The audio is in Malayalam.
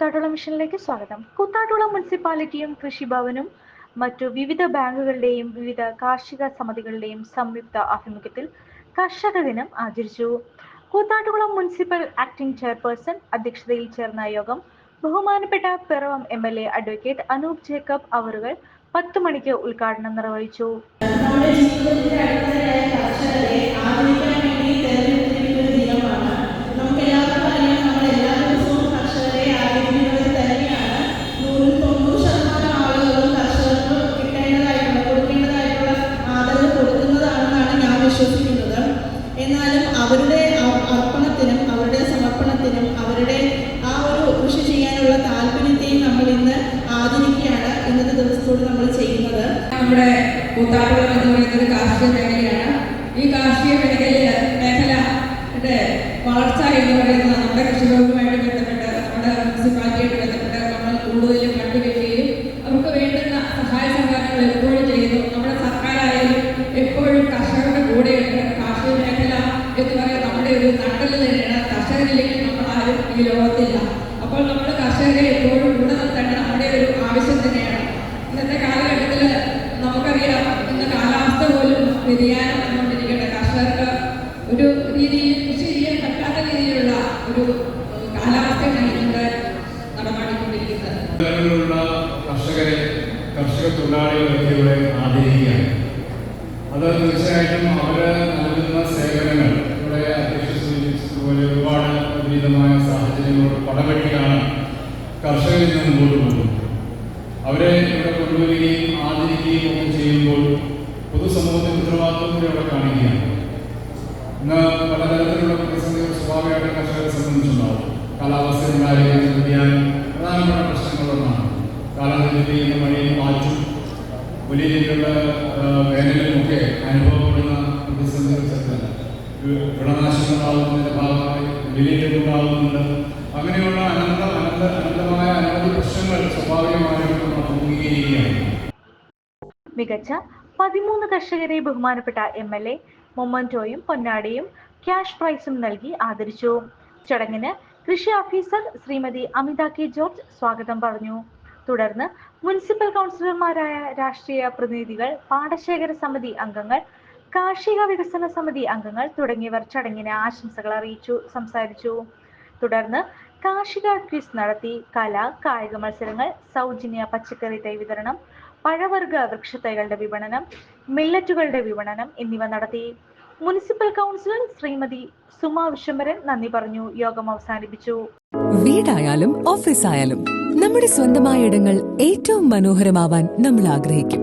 കൂത്താട്ടുകുളം മിഷനിലേക്ക് സ്വാഗതം. കൂത്താട്ടുള മുനിസിപ്പാലിറ്റിയും കൃഷിഭവനും മറ്റു വിവിധ ബാങ്കുകളുടെയും വിവിധ കാർഷിക സമിതികളുടെയും സംയുക്ത ആഭിമുഖ്യത്തിൽ കർഷക ദിനം ആചരിച്ചു. കൂത്താട്ടുകുളം മുനിസിപ്പൽ ആക്ടിംഗ് ചെയർപേഴ്സൺ അധ്യക്ഷതയിൽ ചേർന്ന യോഗം ബഹുമാനപ്പെട്ട Piravom M L A advocate Anoop Jacob അവറുകൾ പത്ത് മണിക്ക് ഉദ്ഘാടനം നിർവഹിച്ചു. എന്നാലും അവരുടെ അർപ്പണത്തിനും അവരുടെ സമർപ്പണത്തിനും അവരുടെ ആ ഒരു കൃഷി ചെയ്യാനുള്ള താല്പര്യത്തെയും നമ്മൾ ഇന്ന് ആദരിക്കുകയാണ് ഇന്നത്തെ ദിവസത്തോട് നമ്മൾ ചെയ്യുന്നത്. നമ്മുടെ കൂത്താട്ടുകുളം ഒരു നട്ടൽ തന്നെയാണ് കർഷകരില്ലെങ്കിൽ നമ്മൾ ആരും ഈ ലോകത്തില്ല. അപ്പോൾ നമ്മൾ കർഷകരെ എപ്പോഴും കൂടെ നിർത്തേണ്ട നമ്മുടെ ഒരു ആവശ്യം തന്നെയാണ്. ഇന്നത്തെ കാലഘട്ടത്തിൽ നമുക്കറിയാം ഇന്ന് കാലാവസ്ഥ പോലും വ്യതിയാനം വന്നുകൊണ്ടിരിക്കുകയാണ്. കർഷകർക്ക് ഒരു രീതിയിൽ കൃഷി ചെയ്യാൻ പറ്റാത്ത രീതിയിലുള്ള ഒരു കാലാവസ്ഥയാണ് ഇന്ന് നടമാടിക്കൊണ്ടിരിക്കുന്നത് കർഷകരെ കർഷക തൊഴിലാളികളൊക്കെ ആദരിക്കുകയാണ്. അത് തീർച്ചയായിട്ടും അവർ നൽകുന്ന സേവനങ്ങൾ അധ്യക്ഷ സൂചിപ്പിച്ചതുപോലെ ഒരുപാട് വിപരീതമായ സാഹചര്യങ്ങളോട് പടവെട്ടിയാണ് കർഷകരിൽ നിന്ന് മുമ്പോട്ട് പോകുന്നത്. അവരെ ഇവിടെ കൊണ്ടുവരികയും ആദരിക്കുകയും ഒക്കെ ചെയ്യുമ്പോൾ പൊതുസമൂഹത്തിന് ഉത്തരവാദിത്വം കൂടി അവിടെ കാണിക്കുകയാണ്. ഇന്ന് പലതരത്തിലുള്ള പ്രതിസന്ധികൾ സ്വാഭാവികമായിട്ട് കർഷകരെ സംബന്ധിച്ചുണ്ടാവും. കാലാവസ്ഥയുണ്ടായ വ്യതിയാനം പ്രധാനപ്പെട്ട പ്രശ്നങ്ങളൊന്നാണ്. കാലം തെറ്റി മഴയും കാറ്റും വലിയ രീതിയിലുള്ള വേനലിലും ഒക്കെ അനുഭവപ്പെടുന്ന വി- വിളനാശങ്ങളുണ്ടാകുന്നതിന്റെ ഭാഗമായി വിലയിരുന്നുണ്ടാകുന്നുണ്ട് അങ്ങനെയുള്ള അനന്ത അനന്ത അനന്തമായ അനവധി പ്രശ്നങ്ങൾ സ്വാഭാവികമായും നമ്മൾ അഭിമുഖീകരിക്കുകയാണ് മികച്ച പതിമൂന്ന് കർഷകരെ ബഹുമാനപ്പെട്ട എം എൽ എ മൊമന്റോയും പൊന്നാടിയും ക്യാഷ് പ്രൈസും നൽകി ആദരിച്ചു. ചടങ്ങിന് കൃഷി ഓഫീസർ ശ്രീമതി അമിത കെ ജോർജ് സ്വാഗതം പറഞ്ഞു. തുടർന്ന് മുനിസിപ്പൽ കൗൺസിലർമാരായ രാഷ്ട്രീയ പ്രതിനിധികൾ പാടശേഖര സമിതി അംഗങ്ങൾ കാർഷിക വികസന സമിതി അംഗങ്ങൾ തുടങ്ങിയവർ ചടങ്ങിന് ആശംസകൾ അറിയിച്ചു സംസാരിച്ചു. തുടർന്ന് കാർഷിക ക്വിസ് നടത്തി കല കായിക മത്സരങ്ങൾ സൗജന്യ പച്ചക്കറി തൈ വിതരണം പഴവർഗ വൃക്ഷത്തൈകളുടെ വിപണനം മില്ലറ്റുകളുടെ വിപണനം എന്നിവ നടത്തി. മുനിസിപ്പൽ കൗൺസിലർ ശ്രീമതി സുമ വിശ്വംബരൻ നന്ദി പറഞ്ഞു. യോഗം അവസാനിപ്പിച്ചു. വീടായാലും ഓഫീസായാലും നമ്മുടെ സ്വന്തമായ ഇടങ്ങൾ ഏറ്റവും മനോഹരമാവാൻ നമ്മൾ ആഗ്രഹിക്കും.